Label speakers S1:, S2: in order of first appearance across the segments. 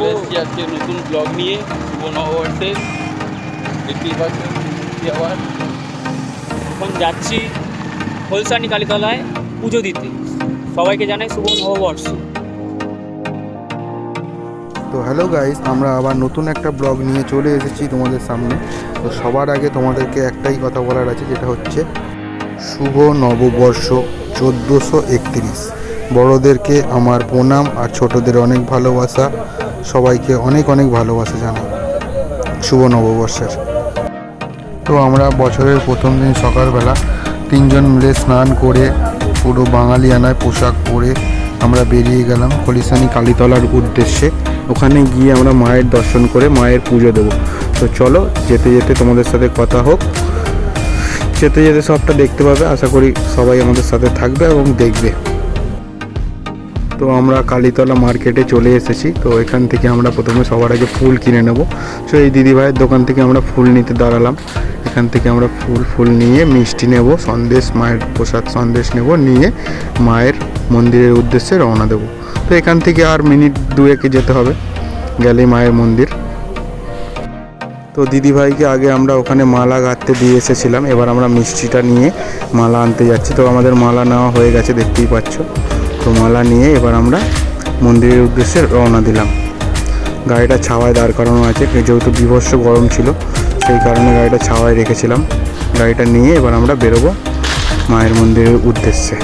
S1: চলে আজকে নতুন ব্লগ নিয়ে শুভ আবার
S2: এখন যাচ্ছি হোলসানি কালীতলায় পুজো দিতে সবাইকে জানাই শুভ নববর্ষ
S3: তো হ্যালো গাইস আমরা আবার নতুন একটা ব্লগ নিয়ে চলে এসেছি তোমাদের সামনে। তো সবার আগে তোমাদেরকে একটাই কথা বলার আছে, যেটা হচ্ছে শুভ নববর্ষ চোদ্দোশো একত্রিশ। বড়োদেরকে আমার প্রণাম আর ছোটদের অনেক ভালোবাসা। সবাইকে অনেক অনেক ভালোবাসা জানাই। শুভ নববর্ষের। তো আমরা বছরের প্রথম দিন সকালবেলা তিনজন মিলে স্নান করে পুরো বাঙালিয়ানায় পোশাক পরে আমরা বেরিয়ে গেলাম খলিসানি কালীতলার উদ্দেশ্যে। ওখানে গিয়ে আমরা মায়ের দর্শন করে মায়ের পুজো দেবো। তো চলো, যেতে যেতে তোমাদের সাথে কথা হোক। যেতে যেতে সবটা দেখতে পাবে। আশা করি সবাই আমাদের সাথে থাকবে এবং দেখবে। তো আমরা কালীতলা মার্কেটে চলে এসেছি। তো এখান থেকে আমরা প্রথমে সবার আগে ফুল কিনে নেব। তো এই দিদিভাইয়ের দোকান থেকে আমরা ফুল নিতে দাঁড়ালাম। এখান থেকে আমরা ফুল ফুল নিয়ে মিষ্টি নেব, সন্দেশ, মায়ের প্রসাদ সন্দেশ নেব, নিয়ে মায়ের মন্দিরের উদ্দেশ্যে রওনা দেব। তো এখান থেকে আর মিনিট দুয়েকে যেতে হবে গেলেই মায়ের মন্দির। তো দিদিভাইকে আগে আমরা ওখানে মালা গাঁথতে দিয়ে এসেছিলাম। এবার আমরা মিষ্টিটা নিয়ে মালা আনতে যাচ্ছি। তো আমাদের মালা নেওয়া হয়ে গেছে, দেখতেই পাচ্ছ। তো মালা নিয়ে এবার আমরা মন্দিরের উদ্দেশ্যে রওনা দিলাম। গাড়িটা ছাওয়ায় দাঁড় করানো আছে যেহেতু বিভৎস গরম ছিল, সেই কারণে গাড়িটা ছাওয়ায় রেখেছিলাম। গাড়িটা নিয়ে এবার আমরা বেরোবো মায়ের মন্দিরের উদ্দেশ্যে।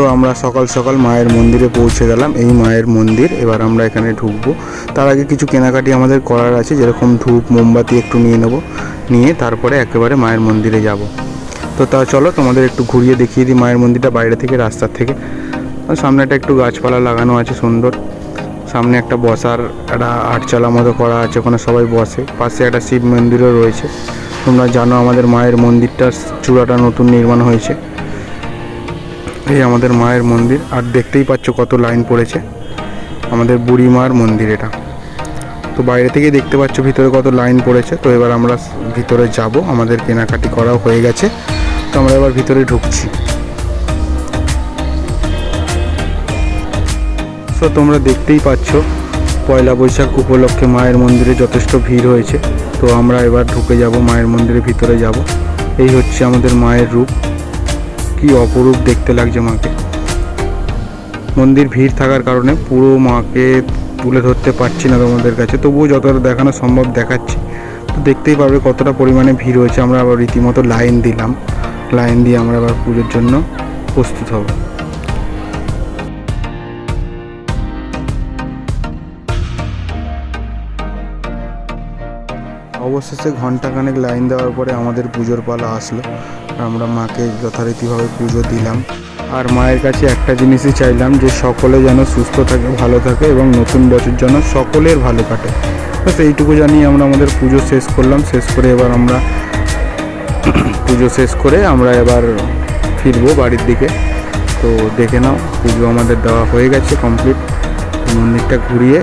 S3: তো আমরা সকাল সকাল মায়ের মন্দিরে পৌঁছে গেলাম। এই মায়ের মন্দির, এবার আমরা এখানে ঢুকবো। তার আগে কিছু কেনাকাটি আমাদের করার আছে, যেরকম ধূপ, মোমবাতি একটু নিয়ে নেব। নিয়ে তারপরে একেবারে মায়ের মন্দিরে যাব। তো তা চলো, তোমাদের একটু ঘুরিয়ে দেখিয়ে দিই মায়ের মন্দিরটা বাইরে থেকে, রাস্তার থেকে। আর সামনে একটা গাছপালা লাগানো আছে সুন্দর। সামনে একটা বসার, একটা আটচালা মতো করা আছে, ওখানে সবাই বসে। পাশে একটা শিব মন্দিরও রয়েছে। তোমরা জানো আমাদের মায়ের মন্দিরটা চূড়াটা নতুন নির্মাণ হয়েছে। এই আমাদের মায়ের মন্দির, আর দেখতেই পাচ্ছ কত লাইন পড়েছে। আমাদের বুড়ি মার মন্দির এটা। তো বাইরে থেকে দেখতে পাচ্ছ ভিতরে কত লাইন পড়েছে। তো এবার আমরা ভিতরে যাব। আমাদের কেনাকাটি করাও হয়ে গেছে। তো আমরা এবার ভিতরে ঢুকছি। তো তোমরা দেখতেই পাচ্ছ, পয়লা বৈশাখ উপলক্ষে মায়ের মন্দিরে যথেষ্ট ভিড় হয়েছে। তো আমরা এবার ঢুকে যাব, মায়ের মন্দিরের ভিতরে যাব। এই হচ্ছে আমাদের মায়ের রূপ। কি অপরূপ দেখতে লাগছে মাকে। মন্দির ভিড় থাকার কারণে পুরো মাকে তুলে ধরতে পারছি না তোমাদের কাছে। তবুও যতটা দেখানো সম্ভব দেখাচ্ছি। তো দেখতেই পারবে কতটা পরিমাণে ভিড় হয়েছে। আমরা আবার রীতিমতো লাইন দিলাম। লাইন দিয়ে আমরা আবার পুজোর জন্য প্রস্তুত হব। অবশেষে ঘন্টাখানেক লাইন দেওয়ার পরে আমাদের পুজোর পালা আসলো। আমরা মাকে যথারীতিভাবে পুজো দিলাম। আর মায়ের কাছে একটা জিনিসই চাইলাম যে সকলে যেন সুস্থ থাকে, ভালো থাকে এবং নতুন বছর যেন সকলের ভালো কাটে। তো এইটুকু জানিয়ে আমরা আমাদের পুজো শেষ করলাম। শেষ করে এবার আমরা পুজো শেষ করে আমরা এবার ফিরবো বাড়ির দিকে। তো দেখে নাও, পুজো আমাদের দেওয়া হয়ে গেছে কমপ্লিট। মন্দিরটা ঘুরিয়ে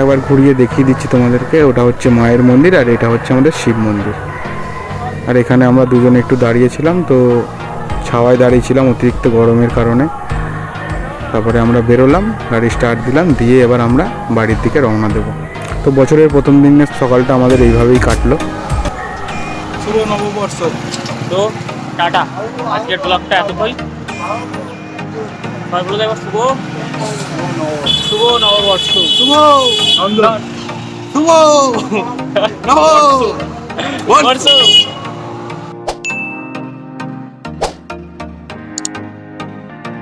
S3: একবার ঘুরিয়ে দেখিয়ে দিচ্ছি তোমাদেরকে, ওটা হচ্ছে মায়ের মন্দির আর এটা হচ্ছে আমাদের শিব মন্দির। আর এখানে আমরা দুজনে একটু দাঁড়িয়েছিলাম, তো ছাওয়ায় দাঁড়িয়েছিলাম অতিরিক্ত গরমের কারণে। তারপরে আমরা বেরোলাম, গাড়ি স্টার্ট দিলাম, দিয়ে এবার আমরা বাড়ির দিকে রওনা দেব। তো বছরের প্রথম দিনের সকালটা আমাদের এইভাবেই কাটলো।
S2: শুভ নববর্ষ। তো টাটা। আজকের ব্লগটা এতটাই সবাই বলে দেবো শুভ শুভ নববর্ষ। শুভ
S1: শুভ
S2: বর্ষ